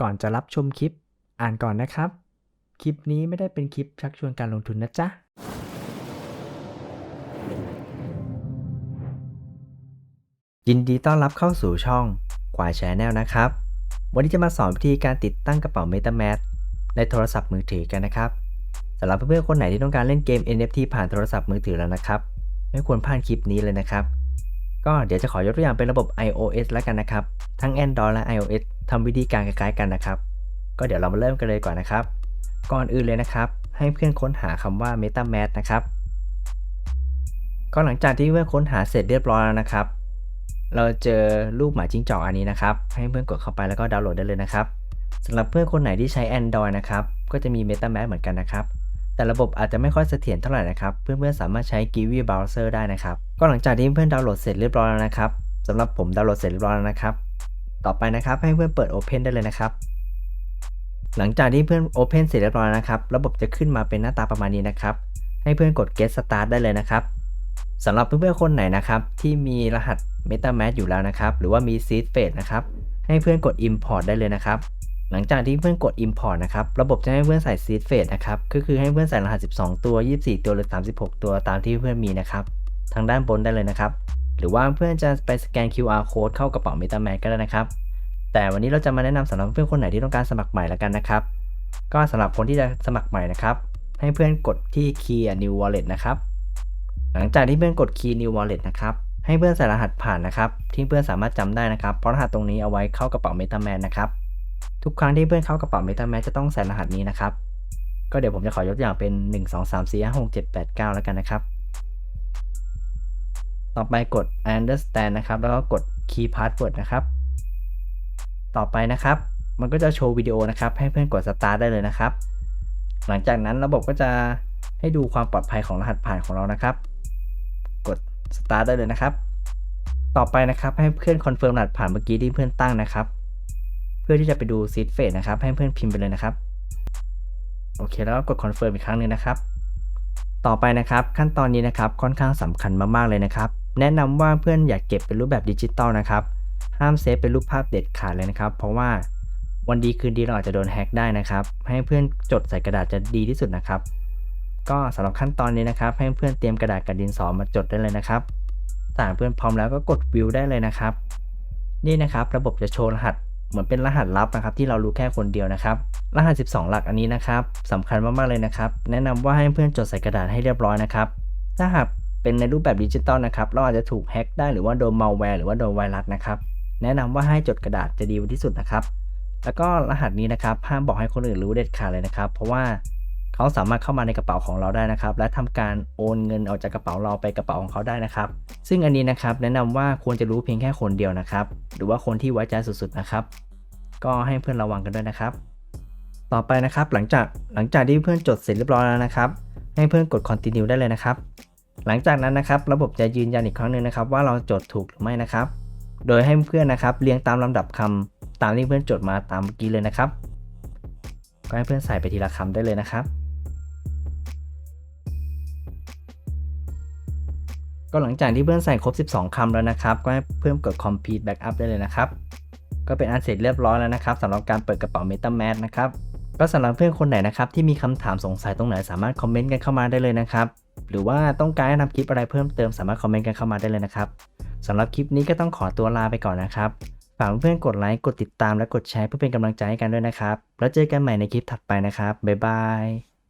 ก่อนจะรับชมคลิป อ่านก่อนนะครับ คลิปนี้ไม่ได้เป็นคลิปชักชวนการลงทุนนะจ๊ะ ยินดีต้อนรับเข้าสู่ช่องกวายแชนแนลนะครับ วันนี้จะมาสอนวิธีการติดตั้งกระเป๋า MetaMask ในโทรศัพท์มือถือกันนะครับสำหรับเพื่อนๆคนไหนที่ต้องการเล่นเกม NFT ผ่านโทรศัพท์มือถือแล้วนะครับ ไม่ควรพลาดคลิปนี้เลยนะครับ ก็เดี๋ยวจะขอยกตัวอย่างเป็นระบบ iOS แล้วกันนะครับ ทั้ง Android และ iOS ทำวิธีการคล้ายๆกันนะครับ ก็เดี๋ยวเรามาเริ่มกันเลยก่อนนะครับ ก่อนอื่นเลยนะครับ ให้เพื่อนค้นหาคำว่า MetaMask นะครับ ก็หลังจากที่เพื่อนค้นหาเสร็จเรียบร้อยแล้วนะครับ เราเจอรูปหมาจิ้งจอกอันนี้นะครับ ให้เพื่อนกดเข้าไปแล้วก็ดาวน์โหลดได้เลยนะครับสำหรับเพื่อนคนไหนที่ใช้ Android นะครับ ก็จะมี MetaMask เหมือนกันนะครับแต่ระบบอาจจะไม่ค่อยเสถียรเท่าไหร่นะครับ เพื่อนๆสามารถใช้ Kiwi Browser ได้นะครับ ก็หลังจากที่เพื่อนดาวน์โหลดเสร็จเรียบร้อยแล้วนะครับสำหรับผมดาวน์โหลดเสร็จเรียบร้อยแล้วนะครับ ต่อไปนะครับ ให้เพื่อนเปิด Open ได้เลยนะครับ หลังจากที่เพื่อน Open เสร็จเรียบร้อยนะครับ ระบบจะขึ้นมาเป็นหน้าตาประมาณนี้นะครับ ให้เพื่อนกด Get Start ได้เลยนะครับสำหรับเพื่อนๆคนไหนนะครับที่มีรหัส MetaMask อยู่แล้วนะครับ หรือว่ามี Seed Phase นะครับ ให้เพื่อนกด Import ได้เลยนะครับ หลังจากที่เพื่อนกด Import นะครับ ระบบจะให้เพื่อนใส่ Seed Phase นะครับ ก็คือให้เพื่อนใส่รหัส 12 ตัว 24 ตัว หรือ 36 ตัวตามที่เพื่อนมีนะครับ ทางด้านบนได้เลยนะครับ หรือว่าเพื่อนจะไปสแกน QR code เข้ากระเป๋า MetaMask ก็ได้นะครับ แต่วันนี้เราจะมาแนะนำสำหรับเพื่อนคนไหนที่ต้องการสมัครใหม่แล้วกันนะครับ ก็สำหรับคนที่จะสมัครใหม่นะครับ ให้เพื่อนกดที่ Key New Wallet นะครับ หลังจากที่เพื่อนกด Key New Wallet นะครับ ให้เพื่อนใส่รหัสผ่านนะครับที่เพื่อนสามารถจำได้นะครับ เพราะรหัสตรงนี้เอาไว้เข้ากระเป๋า MetaMask นะครับ ทุกครั้งที่เพื่อนเข้ากระเป๋า MetaMask จะต้องใส่รหัสนี้นะครับ ก็เดี๋ยวผมจะขอยกตัวอย่างเป็น 1 2 3 4 5 6 7 8 9 แล้วกันนะครับ ต่อไปกด I understand นะครับ แล้วก็กด key password นะครับ ต่อไปนะครับ มันก็จะโชว์วิดีโอนะครับ ให้เพื่อนกด start ได้เลยนะครับ หลังจากนั้นระบบก็จะให้ดูความปลอดภัยของรหัสผ่านของเรานะครับ กด start ได้เลยนะครับ ต่อไปนะครับให้เพื่อนคอนเฟิร์มรหัสผ่านเมื่อกี้ที่เพื่อนตั้งนะครับ เพื่อที่จะไปดู seed phrase นะครับ ให้เพื่อนพิมพ์ไปเลยนะครับ โอเค แล้วก็กด confirm อีกครั้งหนึ่งนะครับ ต่อไปนะครับขั้นตอนนี้นะครับค่อนข้างสำคัญมากๆเลยนะครับ แนะนำว่าเพื่อนอยากเก็บเป็นรูปแบบดิจิตอลนะครับ ห้ามเซฟเป็นรูปภาพเด็ดขาดเลยนะครับ เพราะว่าวันดีคืนดีเราอาจจะโดนแฮ็กได้นะครับ ให้เพื่อนจดใส่กระดาษจะดีที่สุดนะครับ ก็สำหรับขั้นตอนนี้นะครับ ให้เพื่อนเตรียมกระดาษกับดินสอมาจดได้เลยนะครับถ้าเพื่อนพร้อมแล้วก็กดวิวได้เลยนะครับ นี่นะครับ ระบบจะโชว์รหัสเหมือนเป็นรหัสลับนะครับ ที่เรารู้แค่คนเดียวนะครับ รหัส 12 หลักอันนี้นะครับสำคัญมากๆเลยนะครับ แนะนำว่าให้เพื่อนจดใส่กระดาษให้เรียบร้อยนะครับ ถ้าหาก เป็นในรูปแบบดิจิตอลนะครับ เราอาจจะถูกแฮ็กได้หรือว่าโดนมัลแวร์หรือว่าโดนไวรัสนะครับ แนะนำว่าให้จดกระดาษจะดีที่สุดนะครับ แล้วก็รหัสนี้นะครับ ห้ามบอกให้คนอื่นรู้เด็ดขาดเลยนะครับ เพราะว่าเขาสามารถเข้ามาในกระเป๋าของเราได้นะครับ และทำการโอนเงินออกจากกระเป๋าเราไปกระเป๋าของเขาได้นะครับ ซึ่งอันนี้นะครับแนะนำว่าควรจะรู้เพียงแค่คนเดียวนะครับ หรือว่าคนที่ไว้ใจสุดๆนะครับ ก็ให้เพื่อนระวังกันด้วยนะครับ ต่อไปนะครับหลังจากหลังจากที่เพื่อนจดเสร็จเรียบร้อยแล้วนะครับ ให้เพื่อนกด continue ได้เลยนะครับ หลังจากนั้นนะครับระบบจะยืนยันอีกครั้งหนึ่งนะครับว่าเราจดถูกหรือไม่นะครับ โดยให้เพื่อนนะครับเรียงตามลำดับคำตามที่เพื่อนจดมาตามเมื่อกี้เลยนะครับ ก็ให้เพื่อนใส่ไปทีละคำได้เลยนะครับ ก็หลังจากที่เพื่อนใส่ครบ 12คำแล้วนะครับ ก็ให้เพื่อนกด complete backup ได้เลยนะครับ ก็เป็นอันเสร็จเรียบร้อยแล้วนะครับสำหรับการเปิดกระเป๋า MetaMask นะครับ ก็สำหรับเพื่อนคนไหนนะครับที่มีคำถามสงสัยตรงไหนสามารถคอมเมนต์กันเข้ามาได้เลยนะครับ หรือว่าต้องการแนะนำคลิปอะไรเพิ่มเติมสามารถคอมเมนต์กันเข้ามาได้เลยนะครับสำหรับคลิปนี้ก็ต้องขอตัวลาไปก่อนนะครับฝากเพื่อนกดไลค์กดติดตามและกดแชร์เพื่อเป็นกำลังใจให้กันด้วยนะครับ แล้วเจอกันใหม่ในคลิปถัดไปนะครับบ๊ายบาย